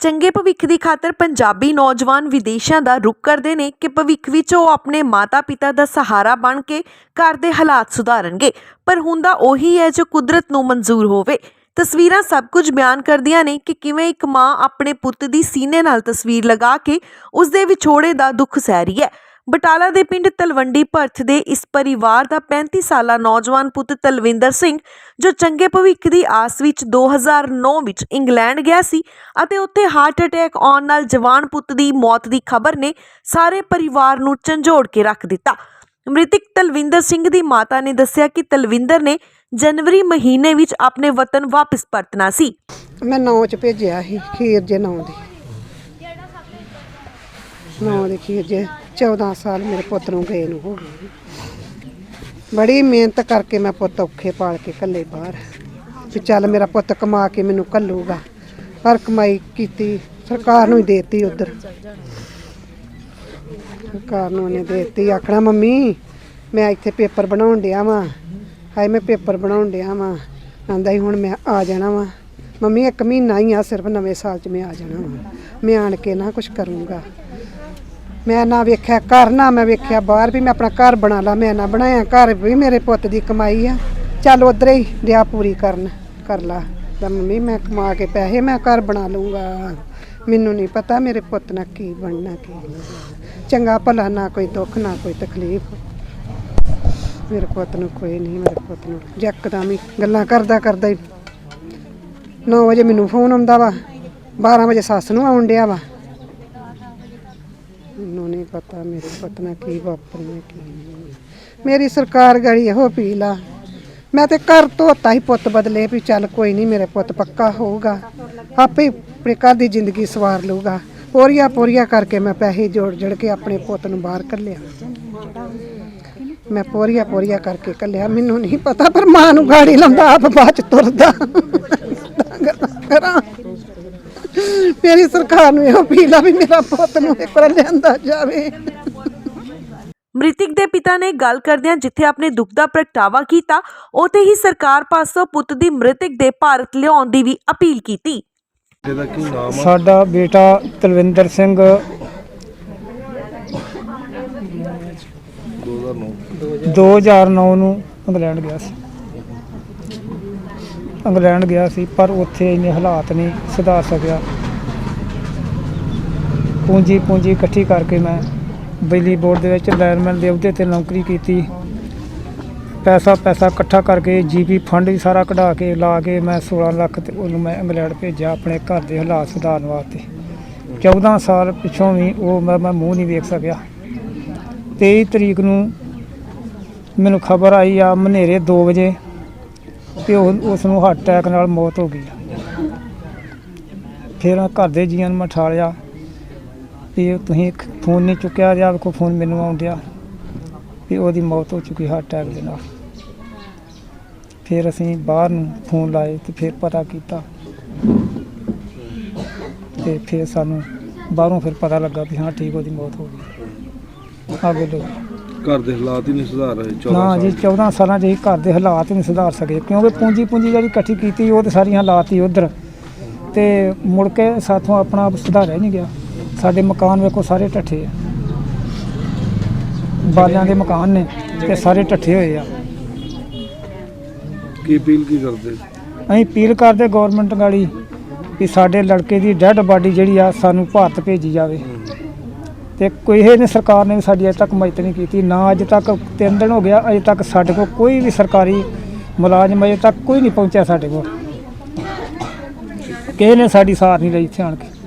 ਚੰਗੇ ਭਵਿੱਖ ਦੀ ਖਾਤਰ ਪੰਜਾਬੀ ਨੌਜਵਾਨ ਵਿਦੇਸ਼ਾਂ ਦਾ ਰੁਖ ਕਰਦੇ ਨੇ ਕਿ ਭਵਿੱਖ ਵਿੱਚ ਉਹ ਆਪਣੇ ਮਾਤਾ-ਪਿਤਾ ਦਾ ਸਹਾਰਾ ਬਣ ਕੇ ਘਰ ਦੇ ਹਾਲਾਤ ਸੁਧਾਰਨਗੇ। ਪਰ ਹੁੰਦਾ ਉਹੀ ਹੈ ਜੋ ਕੁਦਰਤ ਨੂੰ ਮਨਜ਼ੂਰ ਹੋਵੇ। ਤਸਵੀਰਾਂ ਸਭ ਕੁਝ ਬਿਆਨ ਕਰਦੀਆਂ ਨੇ ਕਿ ਕਿਵੇਂ ਇੱਕ ਮਾਂ ਆਪਣੇ ਪੁੱਤ ਦੀ ਸੀਨੇ ਨਾਲ ਤਸਵੀਰ ਲਗਾ ਕੇ ਉਸ ਦੇ ਵਿਛੋੜੇ ਦਾ ਦੁੱਖ ਸਹਿ ਰਹੀ ਹੈ। ਬਟਾਲਾ ਦੇ ਪਿੰਡ ਤਲਵੰਡੀ ਭਰਥ ਦੇ ਇਸ ਪਰਿਵਾਰ ਦਾ 35 ਸਾਲਾ ਨੌਜਵਾਨ ਪੁੱਤ ਤਲਵਿੰਦਰ ਸਿੰਘ, ਜੋ ਚੰਗੇ ਭਵਿੱਖ ਦੀ ਆਸ ਵਿੱਚ 2009 ਵਿੱਚ ਇੰਗਲੈਂਡ ਗਿਆ ਸੀ ਅਤੇ ਉੱਥੇ ਹਾਰਟ ਅਟੈਕ ਆਉਣ ਨਾਲ ਜਵਾਨ ਪੁੱਤ ਦੀ ਮੌਤ ਦੀ ਖਬਰ ਨੇ ਸਾਰੇ ਪਰਿਵਾਰ ਨੂੰ ਝੰਜੋੜ ਕੇ ਰੱਖ ਦਿੱਤਾ। ਮ੍ਰਿਤਕ ਤਲਵਿੰਦਰ ਸਿੰਘ ਦੀ ਮਾਤਾ ਨੇ ਦੱਸਿਆ ਕਿ ਤਲਵਿੰਦਰ ਨੇ ਜਨਵਰੀ ਮਹੀਨੇ ਵਿੱਚ ਆਪਣੇ ਵਤਨ ਵਾਪਸ ਪਰਤਣਾ ਸੀ। ਮੈਂ ਨੌ ਚ ਭੇਜਿਆ ਸੀ, ਖੀਰ ਜੇ ਨੌ ਦੀ। ਨੌ ਦੀ ਖੀਰ ਜੇ 14 ਸਾਲ ਮੇਰੇ ਪੁੱਤ ਨੂੰ ਗਏ ਨੂੰ ਹੋ ਗਏ। ਬੜੀ ਮਿਹਨਤ ਕਰਕੇ ਮੈਂ ਪੁੱਤ ਔਖੇ ਪਾਲ ਕੇ ਕੱਲੇ ਬਾਹਰ। ਵੀ ਚੱਲ ਮੇਰਾ ਪੁੱਤ ਕਮਾ ਕੇ ਮੈਨੂੰ ਕੱਲੂਗਾ ਪਰ ਕਮਾਈ ਕੀਤੀ, ਸਰਕਾਰ ਨੂੰ ਹੀ ਦੇਤੀ ਉਧਰ। ਸਰਕਾਰ ਨੂੰ ਉਹਨੇ ਦੇਤੀ, ਆਖਣਾ, ਮੰਮੀ, ਮੈਂ ਇੱਥੇ ਪੇਪਰ ਬਣਾਉਣ ਡਿਆ ਵਾਂ। ਹਾਏ, ਮੈਂ ਪੇਪਰ ਬਣਾਉਣ ਡਿਆ ਵਾਂ। ਆਂਦਾ ਹੀ ਹੁਣ ਮੈਂ ਆ ਜਾਣਾ ਵਾਂ। ਮੰਮੀ, ਇੱਕ ਮਹੀਨਾ ਹੀ ਆ, ਸਿਰਫ ਨਵੇਂ ਸਾਲ 'ਚ ਮੈਂ ਆ ਜਾਣਾ ਵਾਂ। ਮੈਂ ਆਣ ਕੇ ਨਾ ਕੁਝ ਕਰੂੰਗਾ। ਮੈਂ ਨਾ ਵੇਖਿਆ ਘਰ, ਨਾ ਮੈਂ ਵੇਖਿਆ ਬਾਹਰ ਵੀ ਮੈਂ ਆਪਣਾ ਘਰ ਬਣਾ ਲਾ, ਮੈਂ ਨਾ ਬਣਾਇਆ। ਘਰ ਵੀ ਮੇਰੇ ਪੁੱਤ ਦੀ ਕਮਾਈ ਆ। ਚੱਲ ਉਧਰ ਹੀ ਦਿਆ ਪੂਰੀ ਕਰਨ, ਕਰ ਲਾ। ਤਾਂ ਮੰਮੀ, ਮੈਂ ਕਮਾ ਕੇ ਪੈਸੇ ਮੈਂ ਘਰ ਬਣਾ ਲੂੰਗਾ ਮੈਨੂੰ ਨਹੀਂ ਪਤਾ ਮੇਰੇ ਪੁੱਤ ਨਾਲ ਕੀ ਬਣਨਾ, ਕੀ ਨਹੀਂ। ਚੰਗਾ ਭਲਾ ਨਾ ਕੋਈ ਦੁੱਖ, ਨਾ ਕੋਈ ਤਕਲੀਫ। ਮੇਰੇ ਪੁੱਤ ਨੂੰ ਕੋਈ ਨਹੀਂ, ਮੇਰੇ ਪੁੱਤ ਨੂੰ ਜੱਕਦਮ ਹੀ ਗੱਲਾਂ ਕਰਦਾ ਕਰਦਾ ਹੀ 9 ਵਜੇ ਮੈਨੂੰ ਫੋਨ ਆਉਂਦਾ ਵਾ। 12 ਵਜੇ ਸੱਸ ਨੂੰ ਆਉਣ ਡਿਆ ਵਾ। ਮੈਨੂੰ ਨਹੀਂ ਪਤਾ, ਮੇਰੇ ਪੁੱਤ ਕੀ ਵਾਪਰਿਆ ਕੀ ਨਹੀਂ ਮੇਰੀ ਸਰਕਾਰ ਗੜੀ ਇਹੋ ਅਪੀਲ ਆ। ਮੈਂ ਤੇ ਘਰ ਧੋਤਾ ਹੀ ਪੁੱਤ ਬਦਲੇ ਵੀ ਚੱਲ ਕੋਈ ਨਹੀਂ, ਮੇਰੇ ਪੁੱਤ ਪੱਕਾ ਹੋਊਗਾ। ਆਪੇ ਹੀ ਆਪਣੇ ਘਰ ਦੀ ਜ਼ਿੰਦਗੀ ਸਵਾਰ ਲਊਗਾ। ਪੋਰੀਆਂ ਪੋਰੀਆਂ ਕਰਕੇ ਮੈਂ ਪੈਸੇ ਜੋੜ ਜੜ ਕੇ ਆਪਣੇ ਪੁੱਤ ਨੂੰ ਬਾਹਰ ਕੱਲਿਆ ਮੈਂ ਪੋਰੀਆਂ ਪੋਰੀਆ ਕਰਕੇ ਕੱਲਿਆ ਮੈਨੂੰ ਨਹੀਂ ਪਤਾ ਪਰ ਮਾਂ ਨੂੰ ਗਾੜੀ ਲਾਉਂਦਾ, ਆਪ ਬਾਅਦ ਚ ਤੁਰਦਾ। ਕਰਾਂ। ਮੇਰੀ ਸਰਕਾਰ ਨੂੰ ਇਹੋ ਅਪੀਲ ਆ ਵੀ ਮੇਰਾ ਪੁੱਤ ਨੂੰ ਇੱਕ ਵਾਰ ਲਿਆਂਦਾ ਜਾਵੇ। ਮ੍ਰਿਤਕ ਦੇ ਪਿਤਾ ਨੇ ਗੱਲ ਕਰਦਿਆਂ ਜਿੱਥੇ ਆਪਣੇ ਦੁੱਖ ਦਾ ਪ੍ਰਗਟਾਵਾ ਕੀਤਾ ਉੱਥੇ ਹੀ ਸਰਕਾਰ ਪਾਸੋਂ ਪੁੱਤ ਦੀ ਮ੍ਰਿਤਕ ਦੇ ਭਾਰਤ ਲਿਆਉਣ ਦੀ ਵੀ ਅਪੀਲ ਕੀਤੀ। ਇਹਦਾ ਕੀ ਨਾਮ ਆ? ਸਾਡਾ ਬੇਟਾ ਤਲਵਿੰਦਰ ਸਿੰਘ। 2009 2009 ਨੂੰ ਇੰਗਲੈਂਡ ਗਿਆ ਸੀ। ਇੰਗਲੈਂਡ ਗਿਆ ਸੀ ਪਰ ਉੱਥੇ ਇੰਨੇ ਹਾਲਾਤ ਨਹੀਂ ਸੁਧਾਰ ਸਕਿਆ। ਪੂੰਜੀ ਪੂੰਜੀ ਇਕੱਠੀ ਕਰਕੇ ਮੈਂ ਬਿਜਲੀ ਬੋਰਡ ਦੇ ਵਿੱਚ ਲਾਇਰਮੈਨ ਦੇ ਅਹੁਦੇ ਤੇ ਨੌਕਰੀ ਕੀਤੀ। ਪੈਸਾ ਪੈਸਾ ਇਕੱਠਾ ਕਰਕੇ ਜੀਪੀ ਫੰਡ ਵੀ ਸਾਰਾ ਕਢਾ ਕੇ ਲਾ ਕੇ ਮੈਂ 16 ਲੱਖ ਤੇ ਉਹਨੂੰ ਮੈਂ ਇੰਗਲੈਂਡ ਭੇਜਿਆ ਆਪਣੇ ਘਰ ਦੇ ਹਾਲਾਤ ਸੁਧਾਰਨ ਵਾਸਤੇ। 14 ਸਾਲ ਪਿੱਛੋਂ ਵੀ ਉਹ ਮੈਂ ਮੈਂ ਮੂੰਹ ਨਹੀਂ ਵੇਖ ਸਕਿਆ। 23 ਤਰੀਕ ਨੂੰ ਮੈਨੂੰ ਖਬਰ ਆਈ ਆ ਮਨੇਰੇ 2 ਵਜੇ ਕਿ ਉਹ ਉਸ ਨੂੰ ਹਾਰਟ ਅਟੈਕ ਨਾਲ ਮੌਤ ਹੋ ਗਈ। ਫਿਰ ਘਰ ਦੇ ਜੀਆਂ ਨੂੰ ਮੈਂ ਠਾਲਿਆ। ਵੀ ਤੁਸੀਂ ਫੋਨ ਨਹੀਂ ਚੁੱਕਿਆ ਜਾਂ ਕੋ ਫੋਨ ਮੈਨੂੰ ਆਉਣ ਡਿਆ ਵੀ ਉਹਦੀ ਮੌਤ ਹੋ ਚੁੱਕੀ ਹਾਰਟ ਅਟੈਕ ਦੇ ਨਾਲ। ਫਿਰ ਅਸੀਂ ਬਾਹਰ ਨੂੰ ਫੋਨ ਲਾਏ ਤੇ ਫਿਰ ਪਤਾ ਕੀਤਾ ਤੇ ਫਿਰ ਸਾਨੂੰ ਬਾਹਰੋਂ ਫਿਰ ਪਤਾ ਲੱਗਾ ਵੀ ਹਾਂ ਠੀਕ ਉਹਦੀ ਮੌਤ ਹੋ ਗਈ। ਆ ਵੇਲੋ ਘਰ ਦੇ ਹਾਲਾਤ ਹੀ ਨਹੀਂ ਸੁਧਾਰ ਰਹੇ 14 ਨਾ ਸਾਲ ਜੀ 14 ਸਾਲਾਂ 'ਚ ਹੀ ਘਰ ਦੇ ਹਾਲਾਤ ਨਹੀਂ ਸੁਧਾਰ ਸਕੇ ਕਿਉਂਕਿ ਪੂੰਜੀ ਪੂੰਜੀ ਜਿਹੜੀ ਇਕੱਠੀ ਕੀਤੀ ਉਹ ਤੇ ਸਾਰੀ ਹਾਲਾਤ ਹੀ ਉਧਰ। ਤੇ ਮੁੜ ਕੇ ਸਾਥੋਂ ਆਪਣਾ ਆਪ ਸੁਧਾਰਿਆ ਨਹੀਂ ਗਿਆ। ਸਾਡੇ ਮਕਾਨ ਵੇਖੋ ਸਾਰੇ ਢੱਠੇ ਆ। ਬਾਲਿਆਂ ਦੇ ਮਕਾਨ ਨੇ ਤੇ ਸਾਰੇ ਢੱਠੇ ਹੋਏ ਆ। ਕੀ ਅਪੀਲ ਕੀ ਕਰਦੇ? ਅਸੀਂ ਅਪੀਲ ਕਰਦੇ ਗਵਰਨਮੈਂਟ ਗਾੜੀ ਵੀ ਸਾਡੇ ਲੜਕੇ ਦੀ ਡੈੱਡ ਬਾਡੀ ਜਿਹੜੀ ਆ ਸਾਨੂੰ ਭਾਰਤ ਭੇਜੀ ਜਾਵੇ। ਤੇ ਕੋਈ ਇਹ ਨੇ ਸਰਕਾਰ ਨੇ ਵੀ ਸਾਡੀ ਅਜੇ ਤੱਕ ਮਦਦ ਨਹੀਂ ਕੀਤੀ ਨਾ ਅੱਜ ਤੱਕ ਤਿੰਨ ਦਿਨ ਹੋ ਗਿਆ ਅਜੇ ਤੱਕ ਸਾਡੇ ਕੋਲ ਕੋਈ ਵੀ ਸਰਕਾਰੀ ਮੁਲਾਜ਼ਮ ਅਜੇ ਤੱਕ ਕੋਈ ਨਹੀਂ ਪਹੁੰਚਿਆ ਸਾਡੇ ਕੋਲ। ਕਿਸੇ ਨੇ ਸਾਡੀ ਸਾਰ ਨਹੀਂ ਲਈ ਇੱਥੇ ਆਣ ਕੇ।